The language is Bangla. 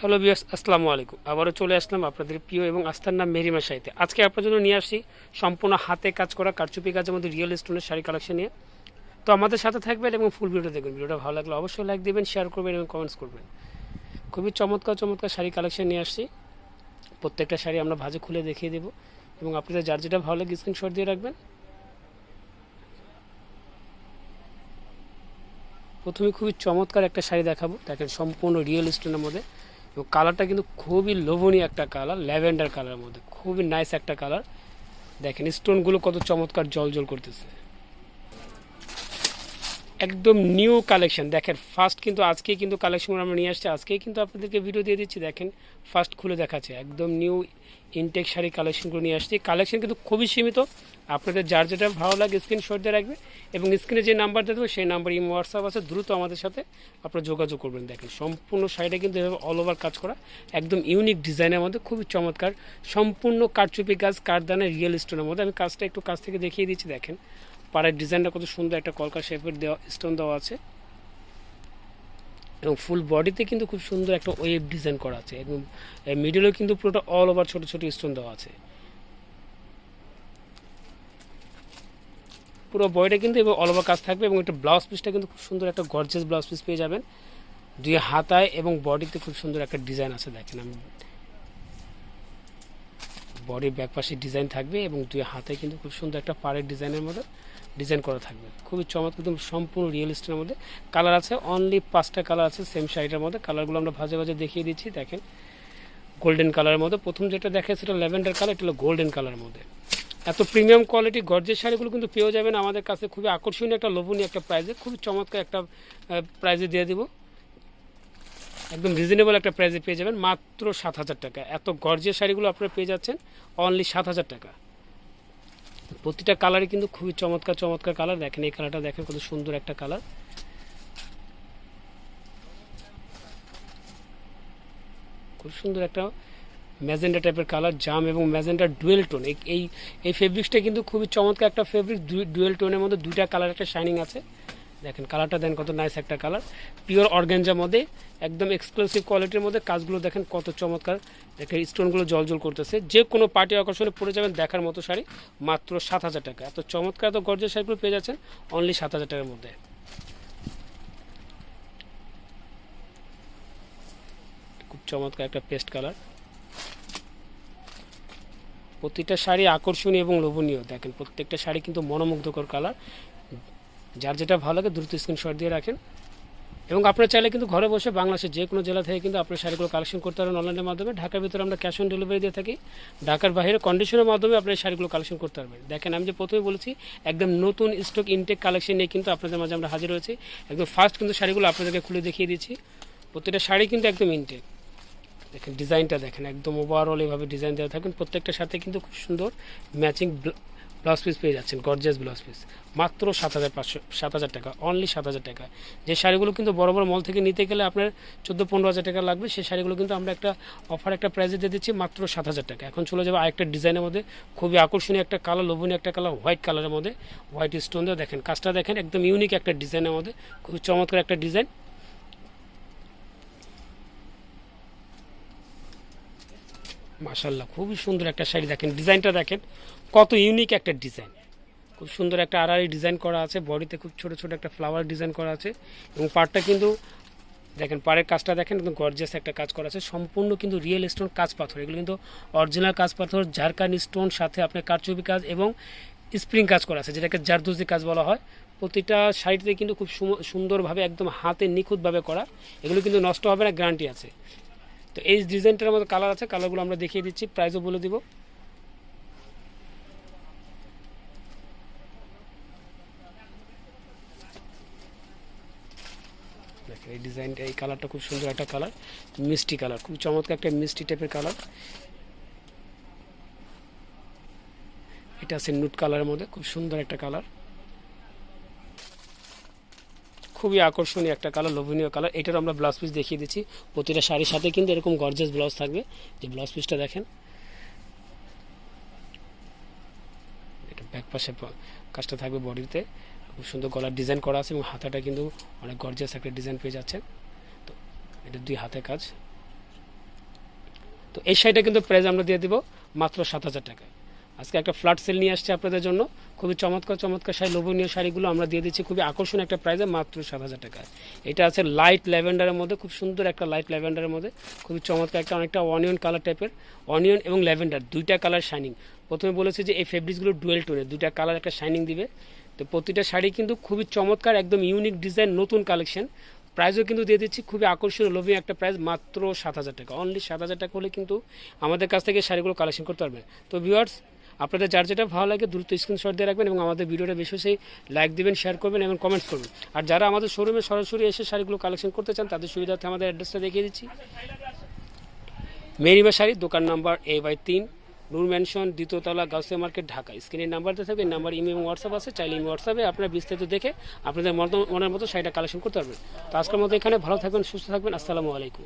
হ্যালো বিয়াস আসসালামু আলাইকুম। আবারও চলে আসলাম আপনাদের প্রিয় এবং আস্থার নাম মেরিমা শাড়িতে আজকে আপনার জন্য নিয়ে আসি সম্পূর্ণ হাতে কাজ করা কারচুপি কাজের মধ্যে রিয়েল স্টোনের শাড়ি কালেকশন নিয়ে। তো আমাদের সাথে থাকবেন এবং ফুল ভিডিও দেখবেন। ভিডিওটা ভালো লাগলে অবশ্যই লাইক দেবেন শেয়ার করবেন এবং কমেন্টস করবেন। খুবই চমৎকার চমৎকার শাড়ি কালেকশন নিয়ে আসছি। প্রত্যেকটা শাড়ি আমরা ভাজে খুলে দেখিয়ে দেবো এবং আপনাদের যার যেটা ভালো লাগে স্ক্রিনশট দিয়ে রাখবেন। প্রথমে খুবই চমৎকার একটা শাড়ি দেখাবো। দেখেন সম্পূর্ণ রিয়েল স্টোনের মধ্যে। এবং কালারটা কিন্তু খুবই লোভনীয় একটা কালার ল্যাভেন্ডার কালারের মধ্যে। খুবই নাইস একটা কালার দেখেন স্টোনগুলো কত চমৎকার জল জল করতেছে। একদম নিউ কালেকশন দেখেন ফার্স্ট কিন্তু আজকে কিন্তু কালেকশন আমরা নিয়ে আসছি। আজকেই কিন্তু আপনাদেরকে ভিডিও দিয়ে দিচ্ছি। দেখেন ফার্স্ট খুলে দেখাচ্ছে। একদম নিউ ইনটেক শাড়ি কালেকশনগুলো নিয়ে আসছি। কালেকশন কিন্তু খুবই সীমিত। আপনাদের যার যেটা ভালো লাগে স্ক্রিনশট দিয়ে রাখবে এবং স্ক্রিনে যে নাম্বার দেবো সেই নাম্বার ইমো হোয়াটসঅ্যাপ আছে। দ্রুত আমাদের সাথে আপনারা যোগাযোগ করবেন। দেখেন, সম্পূর্ণ শাড়িটা কিন্তু এভাবে অল ওভার কাজ করা। একদম ইউনিক ডিজাইনের মধ্যে, খুবই চমৎকার। সম্পূর্ণ কারচুপি কাজ কারদানের রিয়েল স্টোনের মধ্যে। আমি কাজটা একটু কাছ থেকে দেখিয়ে দিচ্ছি। দেখেন পাড়ের ডিজাইনটা কত সুন্দর, একটা কলকা শেপের দেওয়া স্টোন দেওয়া আছে। এবং ফুল বডিতে কিন্তু খুব সুন্দর একটা ওয়েভ ডিজাইন করা আছে। এবং মিডলেও কিন্তু পুরোটা অল ওভার ছোট ছোট স্টোন দেওয়া আছে। পুরো বডিটা কিন্তু এবং অল ওভার কাজ থাকবে এবং একটা ব্লাউজ পিসটা কিন্তু খুব সুন্দর একটা গর্জেস ব্লাউজ পিস পেয়ে যাবেন। দুই হাতায় এবং বডিতে খুব সুন্দর একটা ডিজাইন আছে, দেখেন আমি। বডির ব্যাক পাশে ডিজাইন থাকবে এবং দুই হাতে কিন্তু খুব সুন্দর একটা পাড়ের ডিজাইনের মধ্যে ডিজাইন করা থাকবে। খুবই চমৎকার, একদম সম্পূর্ণ রিয়েলিস্টের মধ্যে। কালার আছে অনলি পাঁচটা কালার আছে সেম শাড়িটার মধ্যে। কালারগুলো আমরা ভাজে ভাজে দেখিয়ে দিচ্ছি, দেখেন। গোল্ডেন কালারের মধ্যে। প্রথম যেটা দেখে সেটা ল্যাভেন্ডার কালার এটা হলো গোল্ডেন কালারের মধ্যে। এত প্রিমিয়াম কোয়ালিটি গর্জের শাড়িগুলো কিন্তু পেয়েও যাবেন আমাদের কাছে। খুবই আকর্ষণীয় একটা, লোভনীয় একটা প্রাইজে খুবই চমৎকার একটা প্রাইজে দিয়ে দিব। একদম রিজনেবল একটা প্রাইসে পেয়ে যাবেন। মাত্র সাত হাজার টাকা। এত গর্জের শাড়িগুলো আপনারা পেয়ে যাচ্ছেন অনলি সাত হাজার টাকা। প্রতিটা কালারই কিন্তু খুবই চমৎকার চমৎকার কালার। দেখেন এই কালারটা দেখেন কত সুন্দর একটা কালার। খুব সুন্দর একটা ম্যাজেন্ডা টাইপের কালার, জাম এবং ম্যাজেন্ডা ডুয়েল টোন। এই এই এই ফেব্রিক্সটা কিন্তু খুবই চমৎকার একটা ফেব্রিক ডুয়েল টোনের মধ্যে দুইটা কালার, একটা শাইনিং আছে। দেখেন কালারটা দেন কত নাইস একটা কালার। পিওর অর্গ্যানজার মধ্যে, একদম এক্সক্লুসিভ কোয়ালিটির মধ্যে কাজগুলো দেখেন কত চমৎকার। দেখেন স্টোনগুলো জল জল করতেছে। যে কোনো পার্টি আকর্ষণে পড়ে যাবেন দেখার মতো শাড়ি, মাত্র সাত হাজার টাকা। এত চমৎকার, এত গর্জের শাড়িগুলো পেয়ে যাচ্ছেন অনলি সাত হাজার টাকার মধ্যে। খুব চমৎকার একটা পেস্ট কালার প্রতিটা শাড়ি আকর্ষণীয় এবং লোভনীয়। দেখেন প্রত্যেকটা শাড়ি কিন্তু মনোমুগ্ধকর কালার যার যেটা ভালো লাগে দ্রুত স্ক্রিনশট দিয়ে রাখেন। এবং আপনারা চাইলে কিন্তু ঘরে বসে বাংলাদেশের যে কোনো জেলা থেকে কিন্তু আপনার শাড়িগুলো কালেকশন করতে পারেন অনলাইনের মাধ্যমে। ঢাকার ভিতরে আমরা ক্যাশ অন ডেলিভারি দিয়ে থাকি। ঢাকার বাইরে কন্ডিশনের মাধ্যমে আপনার শাড়িগুলো কালেকশন করতে পারবেন। দেখেন, আমি যে প্রথমে বলেছি, একদম নতুন স্টক ইনটেক কালেকশন নিয়ে কিন্তু আপনাদের মাঝে আমরা হাজির হয়েছি। একদম ফার্স্ট কিন্তু শাড়িগুলো আপনাদেরকে খুলে দেখিয়ে দিচ্ছি প্রত্যেকটা শাড়ি কিন্তু একদম ইনটেক দেখেন ডিজাইনটা দেখেন, একদম ওভারঅল এইভাবে ডিজাইন দেওয়া থাকেন প্রত্যেকটার সাথে কিন্তু খুব সুন্দর ম্যাচিং ব্লাউজ পিস পেয়ে যাচ্ছেন গর্জিয়াস ব্লাউজ পিস মাত্র সাত হাজার পাঁচশো, সাত হাজার টাকা অনলি সাত হাজার টাকা। যে শাড়িগুলো কিন্তু বড় বড় মল থেকে নিতে গেলে আপনার চোদ্দ পনেরো হাজার টাকা লাগবে, সেই শাড়িগুলো কিন্তু আমরা একটা অফার একটা প্রাইজে দিয়ে দিচ্ছি মাত্র সাত হাজার টাকা। এখন চলে যাবে আরেকটা ডিজাইনের মধ্যে, খুবই আকর্ষণীয় একটা কালার লোভনীয় একটা কালার হোয়াইট কালারের মধ্যে হোয়াইট স্টোন দিয়ে দেখেন। কাজটা দেখেন, একদম ইউনিক একটা ডিজাইনের মধ্যে খুব চমৎকার একটা ডিজাইন মাশাল্লাহ খুবই সুন্দর একটা শাড়ি দেখেন। ডিজাইনটা দেখেন, কত ইউনিক একটা ডিজাইন। খুব সুন্দর একটা আড়াআড়ি ডিজাইন করা আছে, বডিতে খুব ছোট ছোট একটা ফ্লাওয়ার ডিজাইন করা আছে এবং পাড়টা কিন্তু, দেখেন পাড়ের কাজটা দেখেন, একদম গর্জিয়াস একটা কাজ করা আছে। সম্পূর্ণ কিন্তু রিয়েল স্টোন কাজ পাথর, এগুলো কিন্তু অরিজিনাল কাজ পাথর ঝাড়খান স্টোন সাথে আপনার কারচুপি কাজ এবং স্প্রিং কাজ করা আছে, যেটাকে জারদুজি কাজ বলা হয়। প্রতিটা শাড়িতে কিন্তু খুব সুন্দরভাবে, একদম হাতে নিখুঁতভাবে করা, এগুলো কিন্তু নষ্ট হবে না গ্যারান্টি আছে। তো এই ডিজাইনটার মধ্যে কালার আছে, কালারগুলো আমরা দেখিয়ে দিচ্ছি প্রাইসও বলে দিব। এই ডিজাইনটা, এই কালারটা খুব সুন্দর একটা কালার, মিষ্টি কালার, খুব চমৎকার একটা মিষ্টি টাইপের কালার। এটা আছে নুট কালারের মধ্যে, খুব সুন্দর একটা কালার। খুবই আকর্ষণীয় একটা কালার, লোভনীয় কালার। এটার আমরা ব্লাউজ পিস দেখিয়ে দিচ্ছি। প্রতিটা শাড়ির সাথে কিন্তু এরকম গর্জেস ব্লাউজ থাকবে। যে ব্লাউজ পিসটা দেখেন। এটা ব্যাক পাশে কাজটা থাকবে বডিতে। খুব সুন্দর গলার ডিজাইন করা আছে এবং হাতাটা কিন্তু অনেক গর্জিয়াস একটা ডিজাইন পেয়ে যাচ্ছেন। তো এটা দুই হাতে কাজ। তো এই শাড়িটা কিন্তু প্রাইস আমরা দিয়ে দেবো মাত্র সাত হাজার টাকায়। আজকে একটা ফ্ল্যাট সেল নিয়ে আসছে আপনাদের জন্য। খুবই চমৎকার চমৎকার শাড়ি, লোভনীয় শাড়িগুলো আমরা দিয়ে দিচ্ছি। খুবই আকর্ষণীয় একটা প্রাইসে মাত্র সাত হাজার টাকায়। এটা আছে লাইট ল্যাভেন্ডারের মধ্যে, খুব সুন্দর একটা লাইট ল্যাভেন্ডারের মধ্যে। খুবই চমৎকার একটা, অনেকটা অনিয়ন কালার টাইপের অনিয়ন এবং ল্যাভেন্ডার দুইটা কালার শাইনিং প্রথমে বলেছি যে এই ফেব্রিক্সগুলো ডুয়েল টোনের দুইটা কালার একটা শাইনিং দিবে। তো প্রতিটা শাড়ি কিন্তু খুবই চমৎকার, একদম ইউনিক ডিজাইন নতুন কালেকশন প্রাইসও কিন্তু দিয়ে দিচ্ছি, খুবই আকর্ষণীয়, লোভনীয় একটা প্রাইস মাত্র সাত হাজার টাকা। অনলি সাত হাজার টাকা হলে কিন্তু আমাদের কাছ থেকে শাড়িগুলো কালেকশন করতে পারবেন। তো ভিউয়ার্স আপনাদের যার যেটা ভালো লাগে দ্রুত স্ক্রিনশট দিয়ে রাখবেন এবং আমাদের ভিডিওটা বেশি বেশি লাইক দিবেন শেয়ার করবেন এবং কমেন্টস করবেন। আর যারা আমাদের শোরুমে সরাসরি এসে শাড়িগুলো কালেকশন করতে চান, তাদের সুবিধার্থে আমাদের অ্যাড্রেসটা দেখিয়ে দিচ্ছি। মেরিবা শাড়ি, দোকান নাম্বার এ বাই তিন, নূর ম্যানশন দ্বিতীয়তলা, গাউসিয়া মার্কেট ঢাকা। স্ক্রিনের নাম্বারতে থাকবে এই নাম্বার ইমেল এবং হোয়াটসঅ্যাপ আছে। চাইলে ইমেল হোয়াটসঅ্যাপে আপনার বিস্তারিত দেখে আপনাদের মনের মতো শাড়িটা কালেকশন করতে পারবেন। তো আজকের মতো এখানে, ভালো থাকবেন, সুস্থ থাকবেন। আসসালামু আলাইকুম।